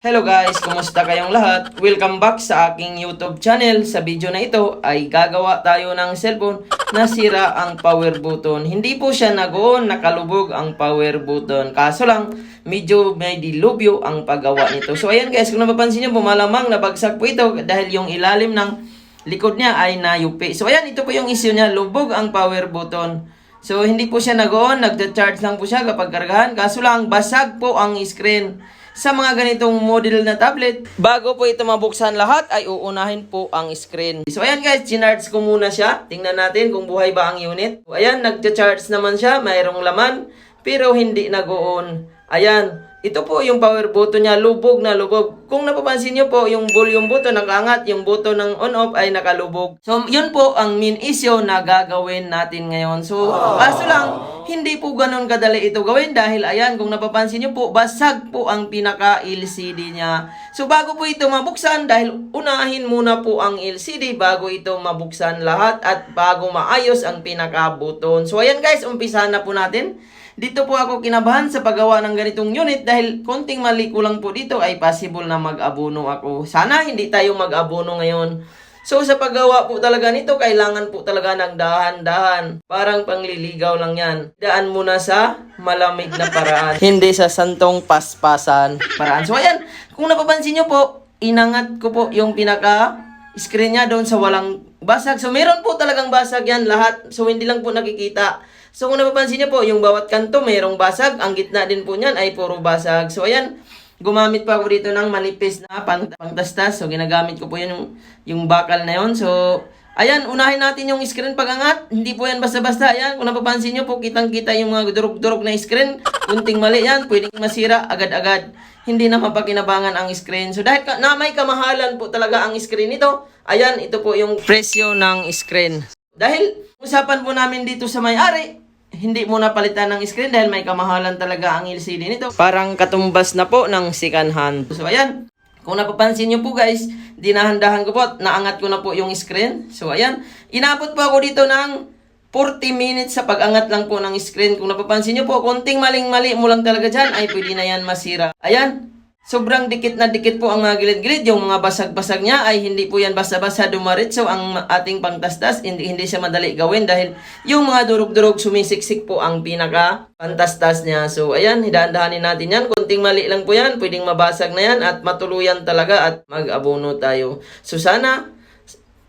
Hello guys, kumusta kayong lahat? Welcome back sa aking YouTube channel. Sa video na ito ay gagawa tayo ng cellphone na sira ang power button. Hindi po siya nagoon, nakalubog ang power button. Kaso lang, medyo may dilubyo ang paggawa nito. So ayan guys, kung napapansin nyo po, malamang nabagsak po ito dahil yung ilalim ng likod niya ay nayupi. So ayan, ito po yung issue niya, lubog ang power button. So hindi po siya nagoon, nagda-charge lang po siya kapag kargahan. Kaso lang, basag po ang screen sa mga ganitong model na tablet, bago po ito mabuksan lahat, ay uunahin po ang screen. So ayan guys, chinarge ko muna siya. Tingnan natin kung buhay ba ang unit. Ayan, nagcha-charge naman siya, mayroong laman, pero hindi nag-on. Ayan, ito po yung power button niya, lubog na lubog. Kung napapansin niyo po, yung volume button nakaangat, yung button ng on-off ay nakalubog. So, yun po ang main issue na gagawin natin ngayon. So, kaso lang, hindi po ganun kadali ito gawin dahil ayan, kung napapansin niyo po, basag po ang pinaka-LCD niya. So, bago po ito mabuksan, dahil unahin muna po ang LCD bago ito mabuksan lahat at bago maayos ang pinaka-button. So, ayan guys, umpisahan na po natin. Dito po ako kinabahan sa paggawa ng ganitong unit dahil konting mali ko lang po dito ay possible na mag-abono ako. Sana hindi tayo mag-abono ngayon. So sa paggawa po talaga nito, kailangan po talaga ng dahan-dahan. Parang pangliligaw lang yan. Daan muna sa malamig na paraan. hindi sa santong paspasan paraan. So ayan, kung napapansin nyo po, inangat ko po yung pinaka screen niya doon sa walang basag. So meron po talagang basag yan lahat. So hindi lang po nakikita. So kung napapansin niyo po, yung bawat kanto mayroong basag, ang gitna din po niyan ay puro basag. So ayan, gumamit pa ako dito ng manipis na pang pangtastas. So ginagamit ko po yan yung, yung bakal na yon. So ayan, unahin natin yung screen pagangat. Hindi po yan basta-basta. Ayan, kung napapansin niyo po, kitang-kita yung mga durog-durog na screen. Kunting mali yan, pwedeng masira agad-agad. Hindi na mapakinabangan ang screen. So dahil ka, na may kamahalan po talaga ang screen nito, ayan, ito po yung presyo ng screen. Dahil usapan po namin dito sa may-ari, hindi mo na palitan ng screen dahil may kamahalan talaga ang LCD nito. Parang katumbas na po ng second hand. So ayan, kung napapansin nyo po guys, dinahandahan ko po at naangat ko na po yung screen. So ayan, inabot po ako dito ng 40 minutes sa pag-angat lang po ng screen. Kung napapansin nyo po, konting maling-mali mo lang talaga dyan, ay pwede na yan masira. Ayan, Sobrang dikit na dikit po ang mga gilid-gilid. Yung mga basag-basag niya ay hindi po yan basta-basta dumaritso ang ating pangtastas. Hindi, hindi siya madali gawin dahil yung mga durog-durog sumisiksik po ang pinaka pantastas niya. So ayan, hidahan-dahanin natin yan. Kunting mali lang po yan. Pwedeng mabasag na yan at matuluyan talaga at mag-abono tayo. So sana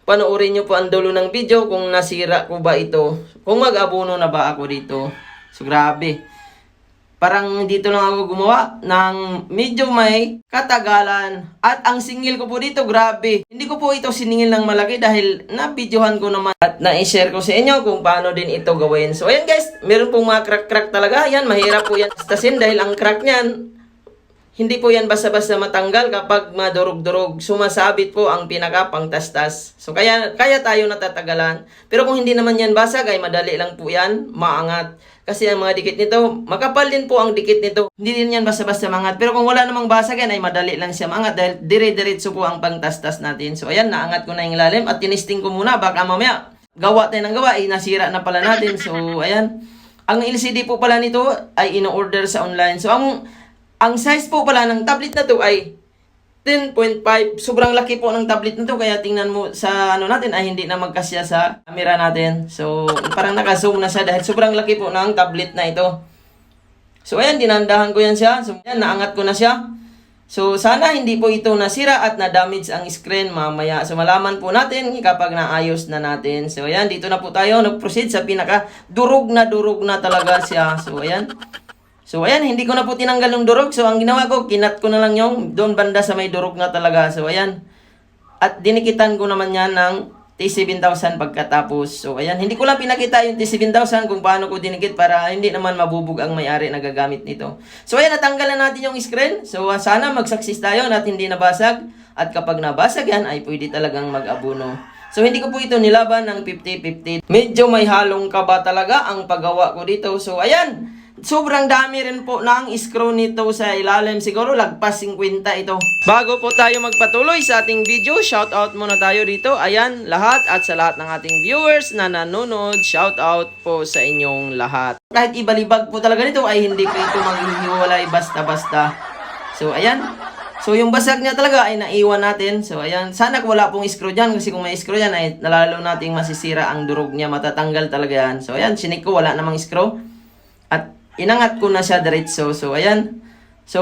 panoorin nyo po ang dulo ng video kung nasira ko ba ito. Kung mag-abono na ba ako dito. So grabe parang dito lang ako gumawa ng medyo may katagalan. At ang singil ko po dito, grabe. Hindi ko po ito siningil ng malaki dahil na-videohan ko naman at na-share ko sa inyo kung paano din ito gawin. So ayan guys, meron pong mga crack-crack talaga. Yan, mahirap po yan tasin dahil ang crack niyan, hindi po yan basta-basta matanggal kapag madurog-durog. Sumasabit po ang pinaka pangtastas. So kaya kaya tayo natatagalan. Pero kung hindi naman yan basag ay madali lang po yan maangat. Kasi ang mga dikit nito, makapal din po ang dikit nito. Hindi din yan basta-basta mangat. Pero kung wala namang basag yan ay madali lang siya mangat dahil dire-diretso po ang pangtastas natin. So ayan, naangat ko na yung lalim at tinisting ko muna baka mamaya gawa tayo ng gawa ay nasira na pala natin. So ayan. Ang LCD po pala nito ay ino-order sa online. So ang ang size po pala ng tablet na to ay 10.5. Sobrang laki po ng tablet na to. Kaya tingnan mo sa ano natin ay hindi na magkasya sa camera natin. So parang naka-zoom na siya dahil sobrang laki po ng tablet na ito. So ayan, dinandahan ko yan siya. So ayan, naangat ko na siya. So sana hindi po ito nasira at na-damage ang screen mamaya. So malaman po natin kapag naayos na natin. So ayan, dito na po tayo. Nag-proceed sa pinaka durog na durog na talaga siya. So ayan. So ayan, hindi ko na po tinanggal yung durog. So ang ginawa ko, kinat ko na lang yung doon banda sa may durog na talaga. So ayan. At dinikitan ko naman yan ng T7000 pagkatapos. So ayan, hindi ko lang pinakita yung T7000 kung paano ko dinikit para hindi naman mabubog ang may-ari na gagamit nito. So ayan, natanggal na natin yung screen. So ah, sana mag-success tayo at hindi nabasag. At kapag nabasag yan, ay pwede talagang mag-abuno. So hindi ko po ito nilaban ng 50-50. Medyo may halong kaba talaga ang paggawa ko dito. So ayan, Sobrang dami rin po ng screw nito sa ilalim. Siguro lagpas 50 ito. Bago po tayo magpatuloy sa ating video, shout out muna tayo dito. Ayan, lahat at sa lahat ng ating viewers na nanonood, shout out po sa inyong lahat. Kahit ibalibag po talaga nito ay hindi ko ito maghihiwalay basta-basta. So ayan, So, yung basag niya talaga ay naiwan natin. So, ayan. Sana wala pong screw dyan. Kasi kung may screw yan, ay nalalo nating masisira ang durog niya. Matatanggal talaga yan. So, ayan. Sinik ko, wala namang screw. At inangat ko na siya diretso. So, ayan. So,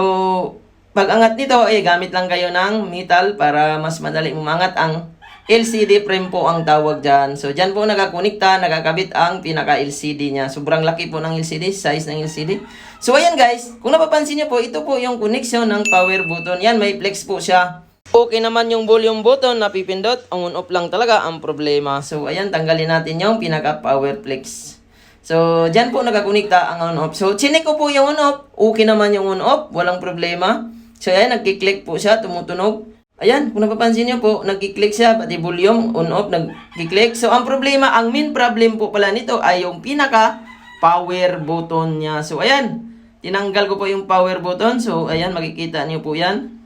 pag angat nito, eh, gamit lang kayo ng metal para mas madali umangat ang LCD frame po ang tawag dyan. So, dyan po nakakunikta, nakakabit ang pinaka-LCD niya. Sobrang laki po ng LCD, size ng LCD. So, ayan guys, kung napapansin niyo po, ito po yung connection ng power button. Yan, may flex po siya. Okay naman yung volume button, napipindot, ang on-off lang talaga ang problema. So, ayan, tanggalin natin yung pinaka-power flex. So, dyan po nakakunikta ang on-off. So, chinik ko po yung on-off. Okay naman yung on-off, walang problema. So, ayan, nagkiklik po siya, tumutunog. Ayan, kung napapansin niyo po, nagkiklik siya, pati volume, on-off, nagkiklik. So, ang problema, ang main problem po pala nito ay yung pinaka power button niya. So, ayan, tinanggal ko po yung power button. So, ayan, makikita niyo po yan.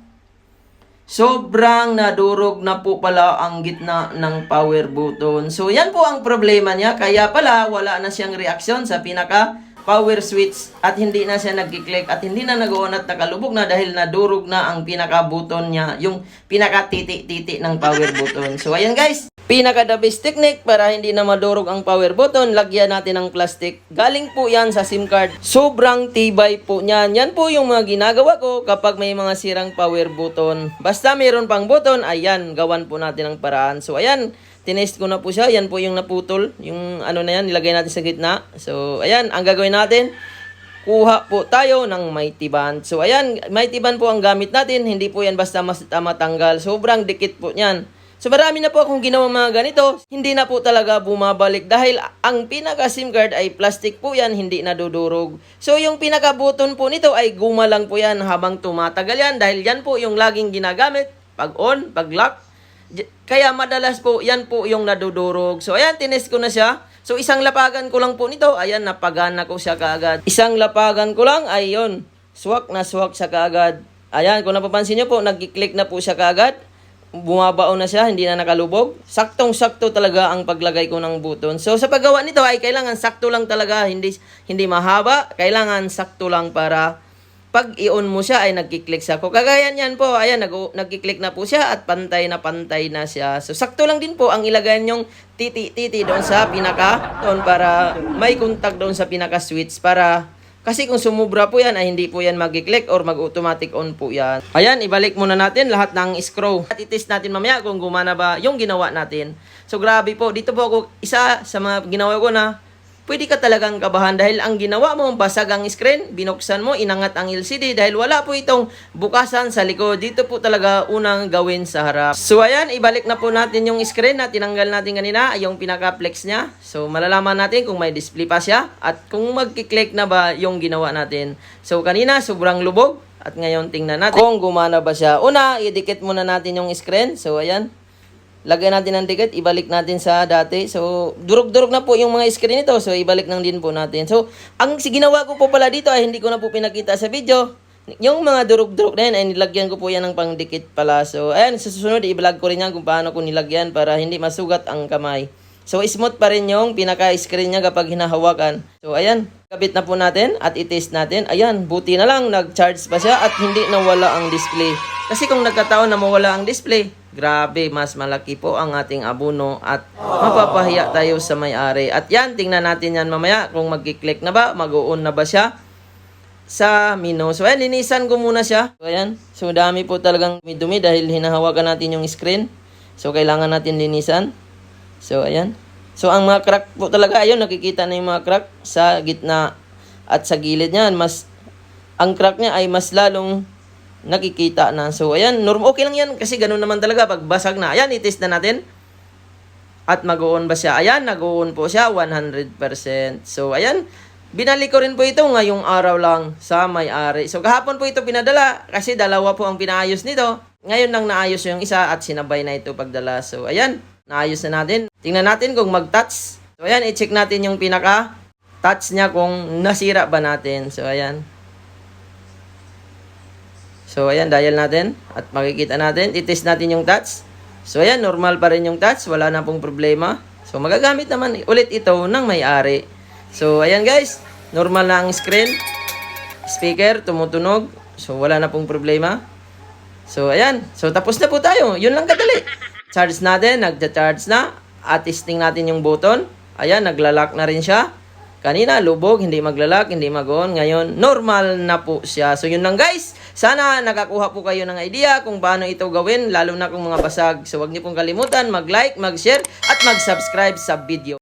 Sobrang nadurog na po pala ang gitna ng power button. So, yan po ang problema niya. Kaya pala, wala na siyang reaksyon sa pinaka power switch at hindi na siya nagkiklik at hindi na nag-on at nakalubog na dahil nadurog na ang pinaka button niya, yung pinaka titi-titi ng power button. So, ayan guys. Pinaka the best technique para hindi na madurog ang power button, lagyan natin ng plastic. Galing po yan sa SIM card. Sobrang tibay po niyan. Yan po yung mga ginagawa ko kapag may mga sirang power button. Basta mayroon pang button, ayan, gawan po natin ang paraan. So, ayan, tinest ko na po siya. Yan po yung naputol. Yung ano na yan, nilagay natin sa gitna. So, ayan, ang gagawin natin, kuha po tayo ng mighty band. So, ayan, mighty band po ang gamit natin. Hindi po yan basta mas matanggal. Sobrang dikit po niyan. So marami na po akong ginawa mga ganito, hindi na po talaga bumabalik dahil ang pinaka SIM card ay plastic po yan, hindi nadudurog. So yung pinaka button po nito ay guma lang po yan habang tumatagal yan dahil yan po yung laging ginagamit pag on, pag lock. Kaya madalas po yan po yung nadudurog. So ayan, tinest ko na siya. So isang lapagan ko lang po nito, ayan, napagana ko siya kaagad. Isang lapagan ko lang, ay yun, swak na swak siya kaagad. Ayan, kung napapansin nyo po, nag-click na po siya kaagad bumabaon na siya, hindi na nakalubog. Saktong-sakto talaga ang paglagay ko ng button. So sa paggawa nito ay kailangan sakto lang talaga, hindi hindi mahaba. Kailangan sakto lang para pag i-on mo siya ay nagki-click siya. Kung kagaya niyan po, ayan, nag nagki-click na po siya at pantay na pantay na siya. So sakto lang din po ang ilagay niyong titi-titi doon sa pinaka doon para may contact doon sa pinaka switch para kasi kung sumubra po yan, ay hindi po yan mag-click or mag-automatic on po yan. Ayan, ibalik muna natin lahat ng screw. At itest natin mamaya kung gumana ba yung ginawa natin. So grabe po, dito po ako isa sa mga ginawa ko na pwede ka talagang kabahan dahil ang ginawa mo, basag ang screen, binuksan mo, inangat ang LCD dahil wala po itong bukasan sa likod. Dito po talaga unang gawin sa harap. So ayan, ibalik na po natin yung screen na tinanggal natin kanina, yung pinaka-flex niya. So malalaman natin kung may display pa siya at kung magkiklik na ba yung ginawa natin. So kanina, sobrang lubog. At ngayon, tingnan natin kung gumana ba siya. Una, idikit muna natin yung screen. So, ayan. Lagyan natin ng dikit, ibalik natin sa dati. So, durog-durog na po yung mga screen nito. So, ibalik nang din po natin. So, ang ginawa ko po pala dito ay hindi ko na po pinakita sa video. Yung mga durog-durog na yan ay nilagyan ko po yan ng pangdikit pala. So, ayan, sa susunod, i-vlog ko rin yan kung paano ko nilagyan para hindi masugat ang kamay. So, smooth pa rin yung pinaka-screen niya kapag hinahawakan. So, ayan, kabit na po natin at i-test natin. Ayan, buti na lang, nag-charge pa siya at hindi nawala ang display. Kasi kung nagkataon na mawala ang display, grabe, mas malaki po ang ating abono at mapapahiya tayo sa may-ari. At yan, tingnan natin yan mamaya kung magkiklik na ba, mag-on na ba siya sa. So, ayan, linisan ko muna siya. So, ayan. So, dami po talagang dumi dahil hinahawakan natin yung screen. So, kailangan natin linisan. So, ayan. So, ang mga crack po talaga, ayun, nakikita na yung mga crack sa gitna at sa gilid niyan. Mas, ang crack niya ay mas lalong nakikita na. So, ayan, norm, okay lang yan kasi ganun naman talaga pag basag na. Ayan, itest na natin. At mag-on ba siya? Ayan, nag-on po siya 100%. So, ayan, binalik ko rin po ito ngayong araw lang sa may-ari. So, kahapon po ito pinadala kasi dalawa po ang pinaayos nito. Ngayon lang naayos yung isa at sinabay na ito pagdala. So, ayan, naayos na natin. Tingnan natin kung mag-touch. So, ayan, i-check natin yung pinaka touch niya kung nasira ba natin. So, ayan. So, ayan, dial natin. At makikita natin. I-test natin yung touch. So, ayan, normal pa rin yung touch. Wala na pong problema. So, magagamit naman ulit ito ng may-ari. So, ayan guys. Normal na ang screen. Speaker, tumutunog. So, wala na pong problema. So, ayan. So, tapos na po tayo. Yun lang kadali. Charge natin. Nagja-charge na. At testing natin yung button. Ayan, naglalak na rin siya. Kanina, lubog, hindi maglalak, hindi mag-on. Ngayon, normal na po siya. So, yun lang guys. Sana nakakuha po kayo ng idea kung paano ito gawin, lalo na kung mga basag. So, huwag niyo pong kalimutan mag-like, mag-share, at mag-subscribe sa video.